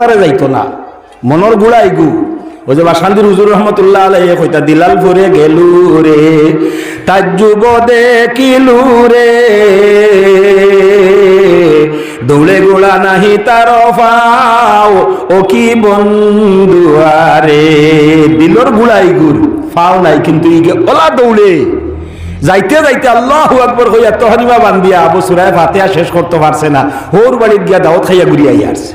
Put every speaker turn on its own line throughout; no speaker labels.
তারা যাইতো না। মনের গুড়াই গু। ওই যে বাসান্দির হুজুর রহমতুল্লাহ আলাইহি কইতা, দিলাল ফুরে গেলু রে, তাজ্জুব দেখিলু রে। দৌড়ে গোড়া নাহি তার ফাও, ও কি বন্ধু আরে? দিলর গুড়াই গুড় ফাও নাই, কিন্তু ইগে ওলা দৌড়ে যাইতে যাইতে আল্লাহ আকবর হইয়া তহরিমা বান্দিয়া আবু সুরায় ফাতেহা শেষ করতে পারছে না। হোর বাড়ির গিয়া দাওয়াত খাইয়া ঘুরিয়া আসছে।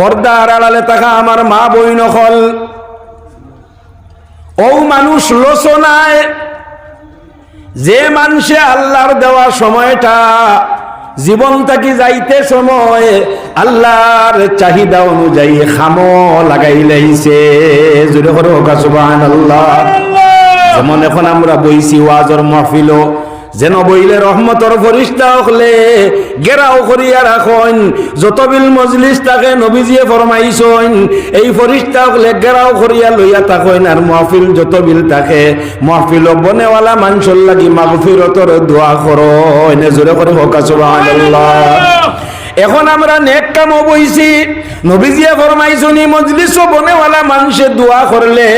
পর্দা আড়ালে থাকা আমার মা বই নকল ও মানুষ লোচনায়, যে মানুষে আল্লাহর দেওয়া সময়টা, জীবন থাকি যাইতে সময় আল্লাহর চাহিদা অনুযায়ী খামো লাগাই লাইছে জুড়ে করে হোক সুবহানাল্লাহ। যেমন এখন আমরা বইছি ওয়াজর মাহফিল যেন বইলে রহমতর ফরিস্তা হলে গেরাও করিয়া রাখন যত বিল মজলিস তাকে নবীজিয়ে ফরমাইছইন এই ফরিস্তা হলে গেরাও করিয়া লইয়া থাকেন আর মহফিল যত বিল তাকে মাহফিল বনেওয়ালা মানুষের লাগি মাগফিরতর দোয়া করো এনে জোরে করে হোক, সুবহানাল্লাহ। এখন আমরা নেক কাম বইছি। নবীজিয়া ফরমাইছনি মজলিস বনেওয়ালা মানুষে দোয়া করলে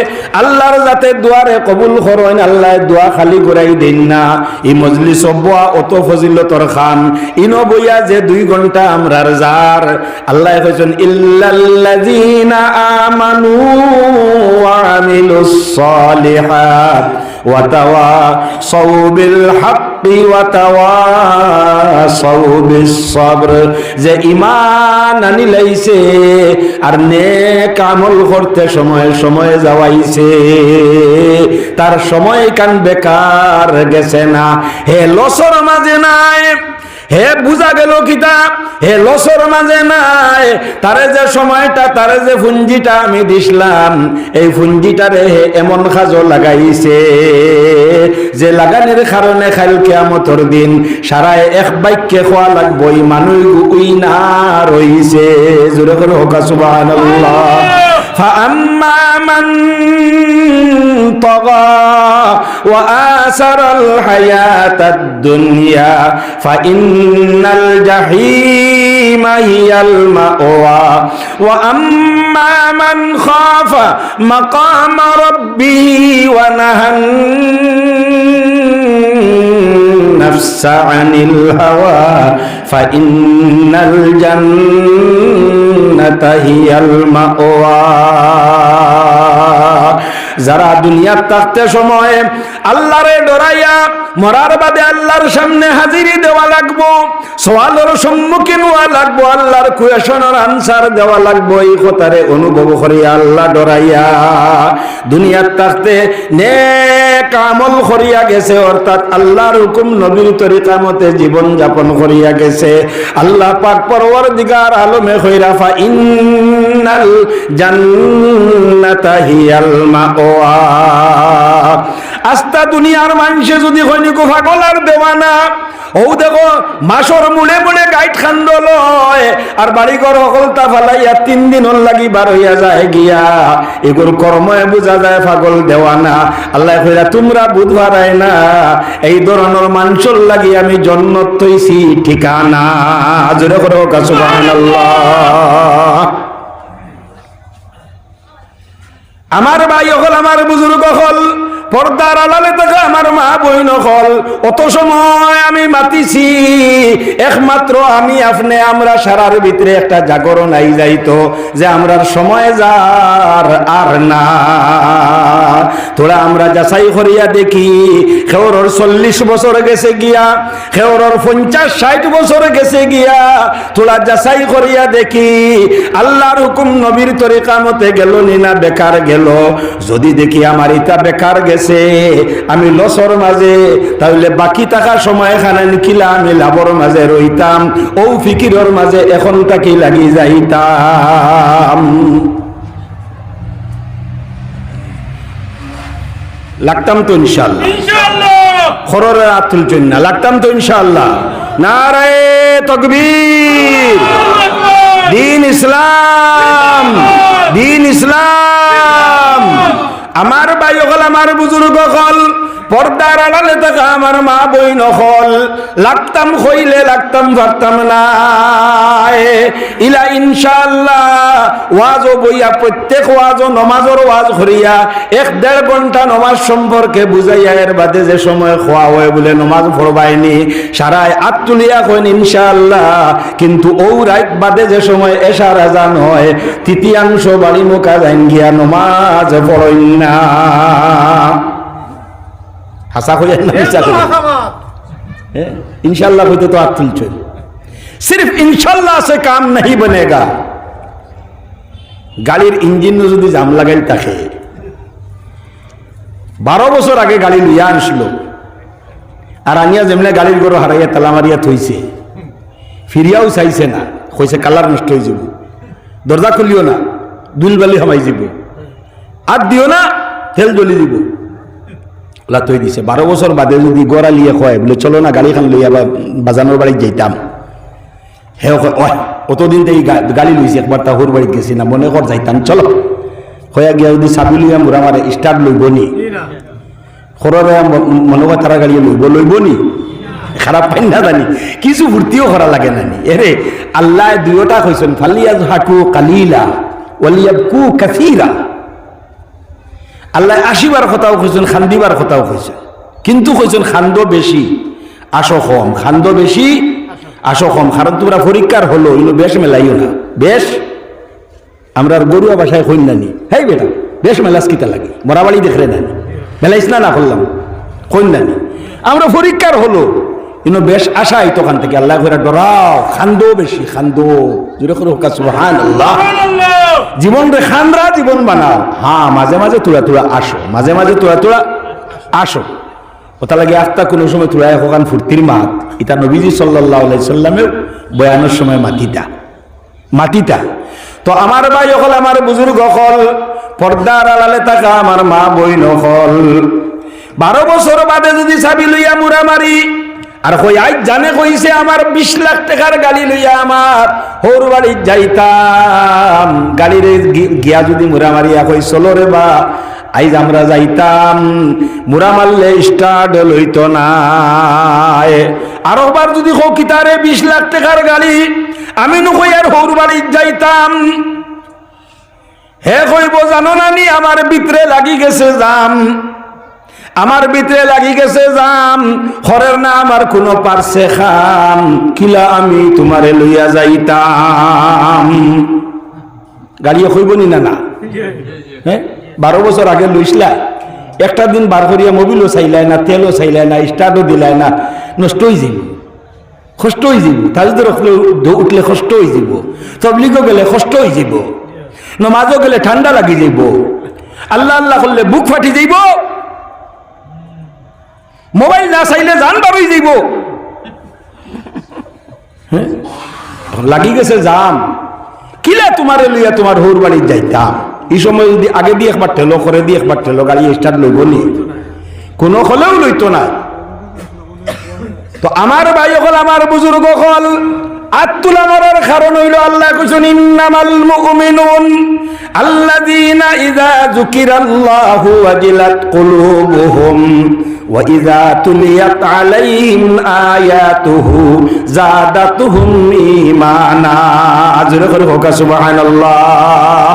আল্লাহর যাতে দোয়ারে কবুল করেন আল্লাহ দোয়া খালি করাই দেন না। এই মজলিস বয়া অত ফজিলতর খান। ইনো বইয়া যে দুই ঘণ্টা আমরার যার আল্লাহ কইছেন, ইল্লাল্লাযিনা আমানু ওয়া আমিলুস সালিহাত। ওয়া তাওয়াসাউ বিল হাক্কি ওয়া তাওয়াসাউ বিস সবর যে ইমান আনি লাইছে আর নেক আমল করতে সময় সময় যাওয়াইছে। তার সময় কান বেকার গেছে না। হে লসর মাঝে নাই হে বুঝা গেল কিতা হে লসর মাঝে নাই তারে যে সময়টা তারে যে ফুঞ্জিটা আমি দিছিলাম এই ফুঞ্জিটারে হে এমন খাজো লাগাইছে যে লাগানির কারণে খাইল কেয়ামতর দিন সারায় এক বাক্যে খোয়া লাগবই মানুষ উই না রইছে জোরে করে হোকা সুবহানাল্লাহ فأما من طغى وآثر الحياة الدنيا فإن الجحيم هي المأوى. وأما من خاف مقام ربه ونهى النفس عن الهوى فإن الجنة هي المأوى. যারা দুনিয়ার থাকতে সময় আল্লাহরে ডরাইয়া মরার বাদে আল্লাহর সামনে হাজিরি দেওয়া লাগবো, সওয়ালের সম্মুখীন হওয়া লাগবো, আল্লাহর কুয়েশনের আনসার দেওয়া লাগবো, এই কথারে অনুভব করিয়া আল্লাহ ডরাইয়া দুনিয়ার থাকতে নেক আমল করিয়া গেছে, অর্থাৎ আল্লাহর হুকুম নবীর তরিকা মতে জীবন যাপন করিয়া গেছে। আল্লাহ পাক পরওয়ার দিগার আলমে খৈরাফা ইন্নাল জান্নাতা হিয়াল মাওয়া আস্তা দুনিয়ার মানুষে যদি হইনি পাগলার দেওয়ানা ও দেখো, মাসর মুড়ে মুড়ে গাইড খান্দ লয়, আর বাড়ি ঘর সকলতা ফালাইয়া তিন দিন লাগি বার হইয়া যায় গিয়া। এগুর কর্মে বোঝা যায় পাগল দেওয়ানা। আল্লাহ কইরা, তোমরা বুধবার না, এই ধরনের মানুষের লাগি আমি জন্নত তৈছি ঠিকানা। জোরে করে সুবহানাল্লাহ। আমার ভাই হল আমার বুজুর্গ হল পর্দার আলালে থেকে আমার মা বইন নকল অত সময় আমি মাতিছি, একমাত্র আমি আপনি, আমরা সারার ভিতরে একটা জাগরণ আই যাইতো যে আমরার সময় যার আর না। তোরা আমরা যাচাই করিয়া দেখি, খেওরর চল্লিশ বছর গেছে গিয়া, খেওরর পঞ্চাশ ষাট বছর গেছে গিয়া, তোরা যাচাই করিয়া দেখি, আল্লাহর হুকুম নবীর তরিকা মতে গেল নিনা বেকার গেল। যদি দেখি আমার ইটা বেকার গেছে আমি লসর মাঝে তাহলে বাকি থাকা সময় খানে নিখিলা আমি লাভর মাঝে রইতাম ও ফিকিরর মাঝে এখন তাকি লাগি যাইতাম। লাগতাম তো ইনশাল্লাহ খররের চন্না লাগতাম তো ইনশাল্লাহ নারায় তকবীর। দিন ইসলাম। দিন ইসলাম। আমার ভাই হল আমার বুজুর্গ হল। পর্দার আড়ালে থাকা আমার মা বই নকল লাগতাম হইলে লাগতাম পারতাম না। ইলা ইনশাআল্লাহ, ওয়াজ ও বইয়া, প্রত্যেক ওয়াজ ও নমাজর ওয়াজ করিয়া এক দেড় ঘণ্টা নমাজ সম্পর্কে বুঝাইয়া এর বাদে যে সময় খোয়া হয় বলে নমাজ পড়বাইনি, সারায় আত তুলিয়া কইন ইনশাআল্লাহ। কিন্তু ও রাত বাদে যে সময় এশার আজান হয় তৃতীয়াংশ বাড়ি মুখা যাইন গিয়া নমাজ পড়ইন না। হাসা খুঁজে হ্যাঁ ইনশাল্লাহ হইতে তো আর তুলছে। সিফ ইনশাল্লাহ সে কাম নাহি বনেগা। গাড়ির ইঞ্জিন যদি জাম লাগাই থাকে। বারো বছর আগে গাড়ি লইয়া আনছিল। আর আনিয়া যেমনি গাড়ির গরু হারাইয়া তালা মারিয়া থইছে। ফিরিয়াও চাইছে না। হয়েছে কালার নষ্ট হয়ে যাব। দরজা খুলিও না। দুলবালি হামাই যাব। আর দিও না তেল জ্বলি দিব ওলা তৈ দিছে। বারো বছর বাদে যদি গড়া লিয়ে কয়, বলে, চলো না, গাড়িখান লইয়া বা বাজানোর বাড়িত যাইতাম। হে ওই অতদিন থেকে গাড়ি লইছে একবার তাহুর বাড়িত গেছি না, মনে কর যাইতাম, চলো। হইয়া গিয়া যদি চাবি লইয়া মোরা মারে স্টার্ট লইব নি? সররে মনে কয় তারা গাড়ি লইব লইব নি? খারাপ পাই না জানি কিছু ভর্তিও করা লাগে নানি। এরে আল্লাহ দুয়োটা কইছেন ফালিয়া হাকু কালিলা ওয়ালিয়াবকু কাসীরা আল্লাহ আসিবার কথাও কইছেন, খান্দিবার কথাও কইছেন। কিন্তু কইছেন, খান্দ বেশি, আসো কম, খান্দ বেশি, আসো কম। কারণ তোমরা পরীক্ষার হলো এগুলো বেশ মেলাইও না। বেশ? আমরা আর গরুয়া বাসায় কইন নানি হেই বেটা, বেশ মেলাস কিতা লাগে? মরাবাড়ি দেখলে নানি মেলাইস না না করলাম কইন নানি আমরা পরীক্ষার হলো কিন্তু বেশ আশাই তখন থেকে আল্লাহ করে ডরাও, খান্দো বেশি, খান্দো। জুড়ে আল্লাহ জীবন রে খানরা জীবন বানাও। হ্যাঁ মাঝে মাঝে তুলা তুলা আসো, মাঝে মাঝে তুলা তুলা আসো। ওটা লাগে আস্তা কোনো সময় তুলা এখন ফুর্তির মাত। ইটা নবীজি সাল্লাহ সাল্লামের বয়ানোর সময় মাটিটা মাটিটা তো আমার ভাই হল আমার বুজুর্গ হল পর্দার আড়ালে থাকা আমার মা বই নকল বারো বছর বাদে যদি চাবি লইয়া মুরা মারি আর কই আজ জানে কইছে আমার বিশ লাখ টাকার গাড়ি লইয়া আমার হোর বাড়ির যাইতাম। গাড়ির গিয়া যদি মুরা মারিয়া কই চলো রে বা, আইজ আমরা যাইতাম। মুরা মারলে স্টার্ট লইতো না আরোবার যদি কিতারে বিশ লাখ টাকার গাড়ি, আমি নকই আর হোর বাড়ির যাইতাম। হে কইব, জানো নানি, আমার ভিতরে লাগি গেছে যাম আমার ভিতরে লাগি গেছে যাম হরের না আমার কোনো পারছে খাম, কিলা আমি তোমারে লইয়া যাইতাম। গাড়িও কইব নি না না? হ্যাঁ? বারো বছর আগে লইসলা। একটা দিন বার করিয়া মোবিলও চাইলাই না, তেলও চাইলাই না স্টার্টও দিলাই না নষ্ট হয়ে যাব কষ্ট হয়ে যাব তাজদের উঠলে কষ্ট হয়ে যাব তবলিগও গেলে কষ্ট হয়ে যাব নমাজও গেলে ঠান্ডা লাগি যাব আল্লাহ আল্লাহ করলে বুক ফাটি যাইব। মোবাইল না চাইলে যান বাবাই যাইব? লাগি গেছে যান কিলে তোমারে লইয়া তোমার হোর বাড়ির যাইতাম? এই সময় যদি আগে দিয়ে একবার ঠেলো করে দিয়ে একবার ঠেলো, গাড়ি স্টার্ট লইব নি? কোনো হলেও লইতো না। তো আমার ভাই হল আমার বুজুর্গ হল আত্মুলা মরার কারণ হইল আল্লাহ কুসুন ইন্নামাল মুমিনুন আল্লাযীনা ইযা যুকিরাল্লাহু ওয়াজিলাত কুলুবুহুম ইযা তুলিয়াত আলাইহিম আয়াতুহু যাদাতুহুম ঈমানা। আজরে করে হোক, সুবহানাল্লাহ।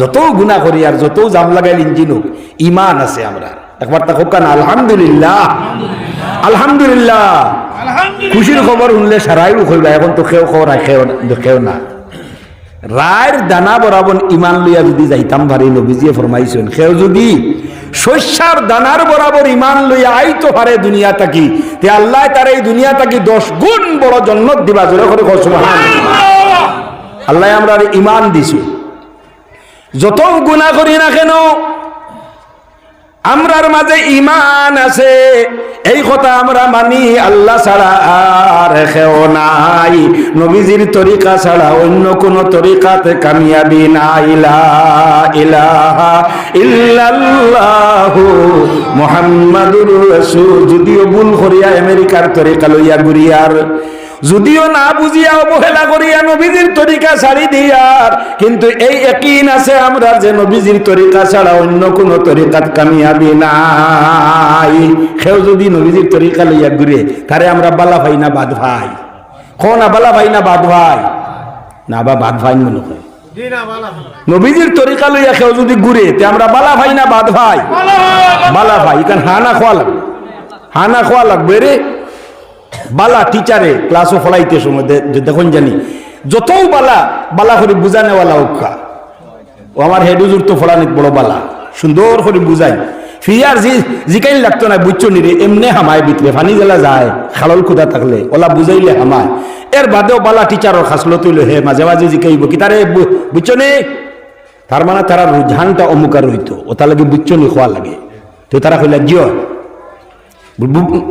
যত গুনাহ করি আর যত জাম লাগাইল ইঞ্জিন হোক ইমান আছে আমরা। একবার তা হোক আলহামদুলিল্লাহ। আলহামদুলিল্লাহ। খুশির খবর শুনলে সারাই কইবা এখন তো কেউ খবর খেও না রায়ের দানা বরাবর ইমান লইয়া যদি যাইতাম ভারি নবীজিয়ে ফরমাইছেন সেও যদি শস্যার দানার বরাবর ইমান লইয়া আইতো পারে দুনিয়া তাকি তে আল্লাহ তার এই দুনিয়া তাকি দশ গুণ বড় জন্নত দিবা? জোরে করে আল্লাহ আমরা ইমান দিছি। যত গুণা করি না কেন আমরার মাঝে ইমান আছে। এই কথা আমরা মানি, আল্লাহ ছাড়া আর কেউ নাই। নবীজির তরিকা ছাড়া অন্য কোন তরিকাতে কামিয়াবি নাই। ইলাহা ইল্লাল্লাহু যদিও ভুল করিয়া আমেরিকার তরিকা লইয়া ঘুরিয়ার। যদিও না বুঝিয়া অবহেলা করিয়া নবীজির তরিকা ছাড়ি দিয়ার কিন্তু এই একইন আছে আমরা যে নবীজির তরিকা ছাড়া অন্য কোন তরিকাত কামিয়াবি নাই। সেও যদি নবীজির তরিকা লইয়া ঘুরে তারে আমরা বালা ভাই না বাদ ভাই? কো না বালা ভাই না বাদ ভাই? না বা বাদ ভাই মনে হয়। নবীজির তরিকা লইয়া কেউ যদি ঘুরে তে আমরা বালা ভাই না বাদ ভাই? বালা ভাই। কারণ হানা খোয়া লাগবে। হানা খোয়া লাগবে রে। বালা টিচারে ক্লাসও ফলাইতে সময় দেখুন জানি। যতও বালা বালা করে বুঝানেওয়ালা উৎসা ও আমার হেড উজুর তো ফলানিক বড় বালা। সুন্দর করে বুঝাই ফিয়ার জি জিকাইল লাগতো না, বুঝছ নি রে? এমনি হামায় বিতরে ফানি জেলা যায়, খালল খুদা থাকলে, ওলা বুঝাইলে হামায়। এর বাদেও বালা টিচারও খাসলো তুইল হে, মাঝে মাঝে জিকাইব। কি তারে বুঝছ নি? তার মানে তারা রুঝানটা অমুকার হইতো। ও তার লাগে বুঝছ নি, খোয়া লাগে। তো তারা কইলা, জিও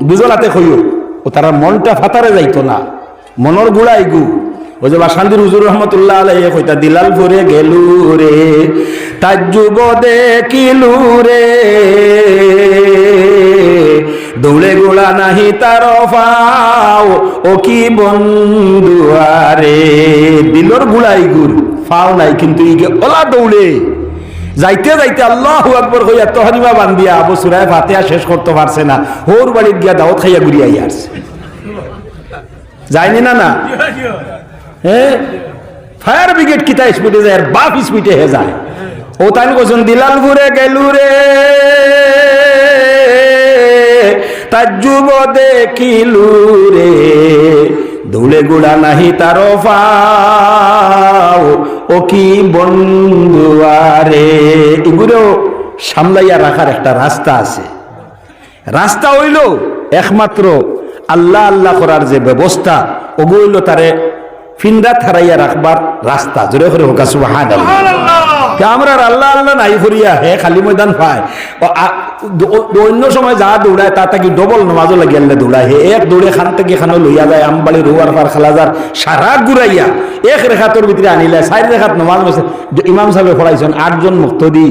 বুঝলাতে কইও। ও তারা মনটা ফাতারে যাইতো না। মনর গুড়াই গু। ও যে বাসান্দির হুজুর রহমতুল্লাহ আলাই কইতা, দিলাল ভরে গেলু রে, তাজ্জুব দেখিলু রে দৌড়ে গোড়া নাহি তার ফাও, ও কি বন্ধু আরে। দিলর গুড়াই গুড় ফাও নাই, কিন্তু ইগে ওলা দৌড়ে যাইতে যাইতে আল্লাহ আকবর হইয়া তহরিমা বান্দিয়া আবু সুরায় ফাতেহা শেষ করতে পারছে না। হোর বাড়ির গিয়া দাওয়াত খাইয়া ঘুরিয়া আসছে। যায়নি না না? হ্যাঁ ফায়ার ব্রিগেড কিতা স্পিডে যায়, আর বাপ স্পিডে হে যায়। ও তাই কোজন দিলাল ঘুরে গেলু রে। তাজ্জুব দেখিলু রে। ধুলে গুড়া নাহি তার ও কি বন্ধু আরে? এগুলো সামলাইয়া রাখার একটা রাস্তা আছে। রাস্তা হইল একমাত্র আল্লাহ আল্লাহ করার যে ব্যবস্থা, ওগুলো তারে ফিন্দা থারাইয়া রাখবার রাস্তা। জোরে করে হোক সুবাহান আমরা আল্লাহ আল্লাহ নাই ফুরিয়া, হে খালি ময়দান পায় অন্য সময় যা দৌড়ায়, তা তাকে ডবল নমাজও লাগি আল্লাহ দৌড়ায়। হে, এক দৌড়ে খান থেকে খানো লইয়া যায় আমবাড়ি রোয়ার পার খালাজার, সারা ঘুরাইয়া এক রেখাতর ভিতরে আনিলে, চার রেখাত নমাজ বসে ইমাম সাহেব ফড়াইছেন আটজন মুক্ত দি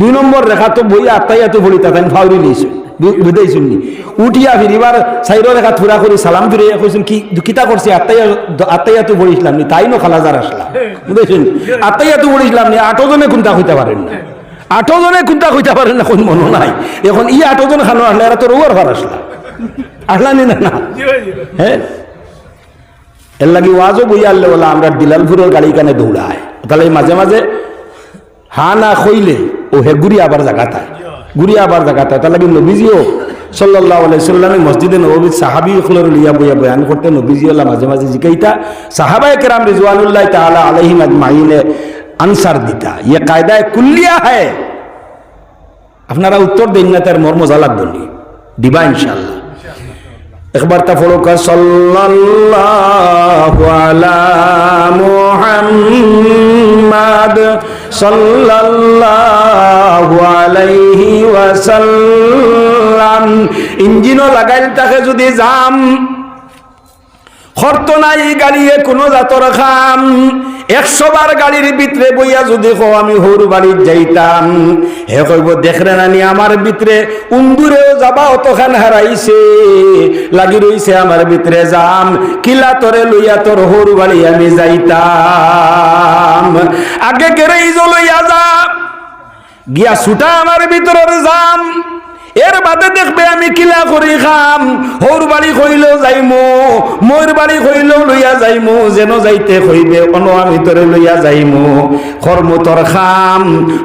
দুই নম্বর রেখা তো বই আত্মাইয়া তো ভরি তাই ফাউরি নিয়েছে। বুঝাইছেন নি উঠিয়া ফিরিবার সাইড রেখা থুরা করে সালাম ফিরে কইছেন কি কিতা করছি আত্মাইয়া আত্মাইয়া তো বলিছিলাম নি? তাই নো খালাজার আসলাম বুঝেছেন আত্মাইয়া তো বলিছিলাম নি? আটো জনে কোনটা হইতে পারেন না? আটো জনে কোনটা হইতে পারেন না? কোন মনে নাই। এখন ই আটো জন খানো আসলে এরা তো রোয়ার ভার আসলা আসলানি না না হ্যাঁ এর লাগি ওয়াজও বই আনলে বলা, আমরা দিলালপুরের গাড়ি কানে দৌড়ায় তাহলে মাঝে মাঝে হা না খইলে ও হে ঘুরি আবার জাগাতায় ঘুরি আবার জাগাতায় তার লাগি নবীজিও সাল্লাহ আলাইসাল্লামে মসজিদে নবী সাহাবি খলর লিয়া বইয়া বয়ান করতে নবীজি আল্লাহ মাঝে মাঝে জিকাইতা সাহাবায়ে কেরাম রিজওয়ানুল্লাহ তাআলা আলাইহিম আজমাইনে আনসার দিতা। ইয়ে কায়দায় কুল্লিয়া হ্যায়। আপনারা উত্তর দিন না, তার মর্ম জালাক বলি দিবা ইনশাল্লাহ একবার তা ফলো কর। সাল্লাল্লাহু আলা মুহাম্মাদ। সাল্লাল্লাহু আলাইহি ওয়াসাল্লাম। ইঞ্জিনও লাগাইল তাকে যদি যাম খর্ত নাই গাড়িয়ে কোনো জাতর খাম। একশো বার গাড়ির ভিতরে বইয়া যদি হো আমি হর বাড়ির যাইতাম। হে কইব দেখরে নানি, আমার ভিতরে উন্দুরেও যাবা অতখান হারাইছে। লাগি রইছে আমার ভিতরে যাম কিলা তরে লইয়া তোর হর বাড়ি আমি যাইতাম। আগে কেরেই লইয়া যাম গিয়া ছুটা আমার ভিতরের যাম এর বাদে দেখবে আমি কিলা করি খাম হৌর বাড়ি কইলেও যাইমু মোর বাড়ি কইলেও লইয়া যাইমু, যেন যাইতে কইবে অন আমি তোরে লইয়া যাইমু। কর্ম তোর খাম,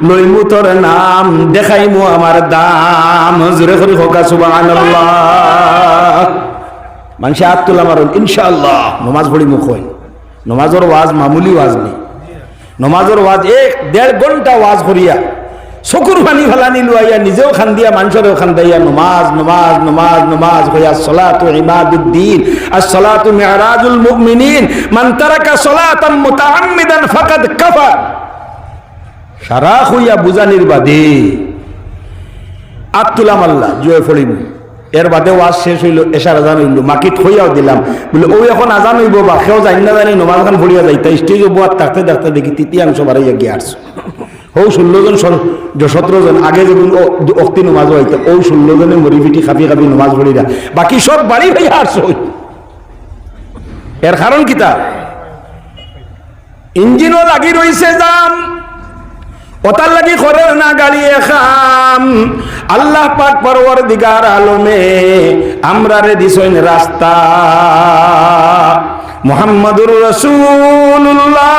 লইমু তোর নাম, দেখাইমু আমার দাম। জোরে করি হোকা সুবহানাল্লাহ। মানুষে হাত তোলা মারুন, ইনশাআল্লাহ। নমাজ পড়ি মুখ হইন নমাজের ওয়াজ মামুলি ওয়াজ নেই। নমাজের ওয়াজ এক দেড় ঘণ্টা ওয়াজ করিয়া চকুর পানি ফেলানি লুয়াইয়া নিজেও খান দিয়া মানুষেরও খান নমাজ নমাজ নমাজ নমাজ হইয়া সলাতু ইমাদুদ্দিন আর সলাতু মেহরাজুল মুমিনিন, মান তারাকা সলাতাম মুতাআম্মিদান ফাকাদ কাফার সারা হইয়া বুঝানির বাদে আত্তুলাম আল্লাহ জুয়ে ফলিম এর বাদে ওয়াজ শেষ হইল এসার আজান হইল, মাকিত হইয়াও দিলাম। বলে ও এখন আজান হইব বা, সেও জানি না জানি নমাজ খান ভরিয়া যাইতা স্টেজ বোয়ার থাকতে থাকতে দেখি তৃতীয়াংশ বাড়াইয়া গিয়ে আসছো ও ষোলো জন সতেরো জন আগে যেগুলো অক্তি নমাজ হইতে ও ষোলো জনে মরি পিটি খাবি খাবি নমাজ ভরিরা বাকি সব বাড়ি হইয়া আসছো এর কারণ কিতা ইঞ্জিনও লাগি রইছে যাম ওটার লাগি করে না গাড়ি খাম। আল্লাহ পাক পরবর দিগার আলমে আমরা রে দিছইন রাস্তা। মুহাম্মাদুর রাসূলুল্লাহ।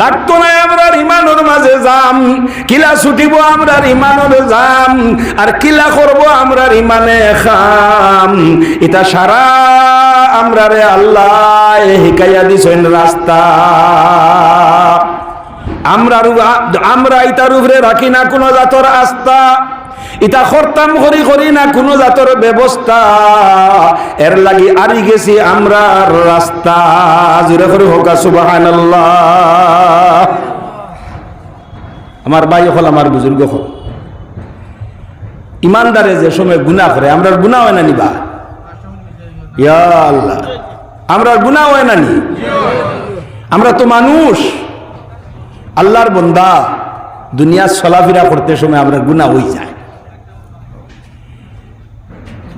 লাগতো না আমরা ইমানোর মাঝে যাম কিলা ছুটিব আমরা ইমানোর যাম আর কিলা করব আমরা ইমানে খাম। এটা সারা আমরা রে আল্লাহ হিকাইয়া দিছেন রাস্তা। আমরা আমরা ইটার উপরে রাখি না কোনো জাতর আস্থা। ইটা খরতাম করি করি না, কোনো জাতর ব্যবস্থা এর লাগি আরি গেছি আমরা রাস্তা জুড়ে করে হোকা সুবাহান আমার ভাই হল আমার বুজুর্গ হল ইমানদারে যে সময় গুণা করে আমরা গুণা হয় না নিবা আল্লাহ। আমরা গুণা হয় না। নি আমরা তো মানুষ। আল্লাহর বন্দা দুনিয়া চলাফেরা করতে সময় আমরা গুণা হয়ে যায়।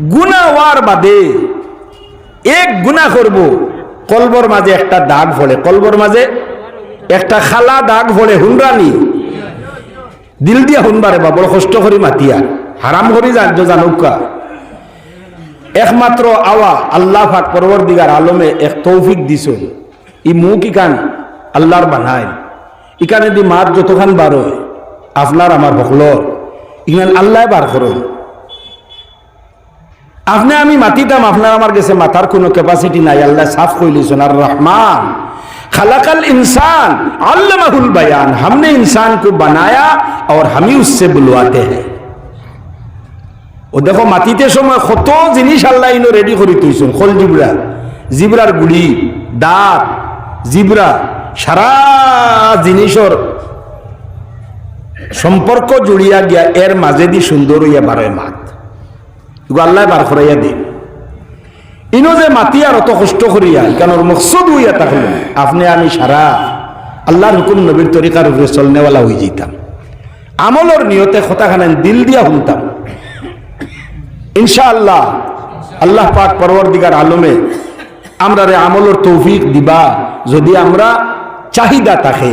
গুণা হওয়ার বাদে এক গুণা করব। কলবর মাঝে একটা দাগ ফলে, কলবর মাঝে একটা খালা দাগ ফলে, হুনরানি। দিল দিয়া হুনবারে বা বড় কষ্ট করি মাতিয়া হারাম করি যান জানুকা একমাত্র আওয়া, আল্লাহ ফাক পরবর দিগার আলমে এক তৌফিক দিছ ই মুখ ইকান আল্লাহর বানায়। ইকানে দি মাত যতখান বার হয় আপনার আমার ভকলর। ইখান আল্লাহ বার করুন। আপনি আমি মাতিতাম আপনার আমার কাছে মাথার কোনো ক্যাপাসিটি নাই আল্লাহ সাফ কইলিছেন আর রহমান खलकल इंसान अल्लमहुल बयान हमने इंसान को बनाया और हम ही उससे बुलवाते हैं ও দেখো মাটিতে সময় কত জিনিস আল্লাহ ইনো রেডি করে তুইছেন খোল জিবরা জিবরার গুড়ি দাঁত জিবরা সারা জিনিসর সম্পর্ক জুড়িয়া গিয়া এর মাঝেদি সুন্দর হইয়া বারে মাত এগুলো আল্লাহ বার করাইয়া দিন ইনো যে মাতি আর অত কষ্ট করিয়া কেন মকসদ হইয়া থাকল আপনি আমি সারা আল্লাহর হুকুম নবীর তরিকার উপরে চলনেওয়ালা হয়ে যেতাম আমলর নিয়তে কথাখানেন দিল দিয়া শুনতাম। ইনশাআল্লাহ, আল্লাহ পাক পরবর্তীকার আলমে আমরা রে আমলর তৌফিক দিবা, যদি আমরা চাহিদা থাকে।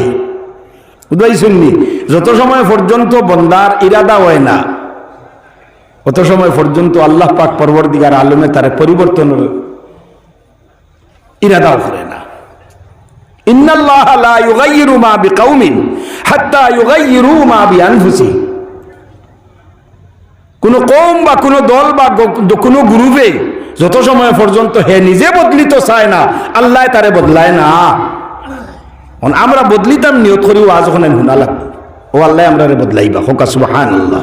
বুঝাই শুননি যত সময় পর্যন্ত বন্দার ইরাদা হয় না অত সময় পর্যন্ত আল্লাহ পাক পরবর্তীকার আলমে তার পরিবর্তনের ইরাদাও করে না। কোন কম বা কোন দল বা কোনো গ্রুপে যত সময় পর্যন্ত হে নিজে বদলিত চায় না, আল্লাহ তারে বদলায় না। আমরা বদলিতাম, নিয়ত করি ও আজ ওখানে ও আল্লাহ আমরা বদলাইবা। হোকা সুবহান আল্লাহ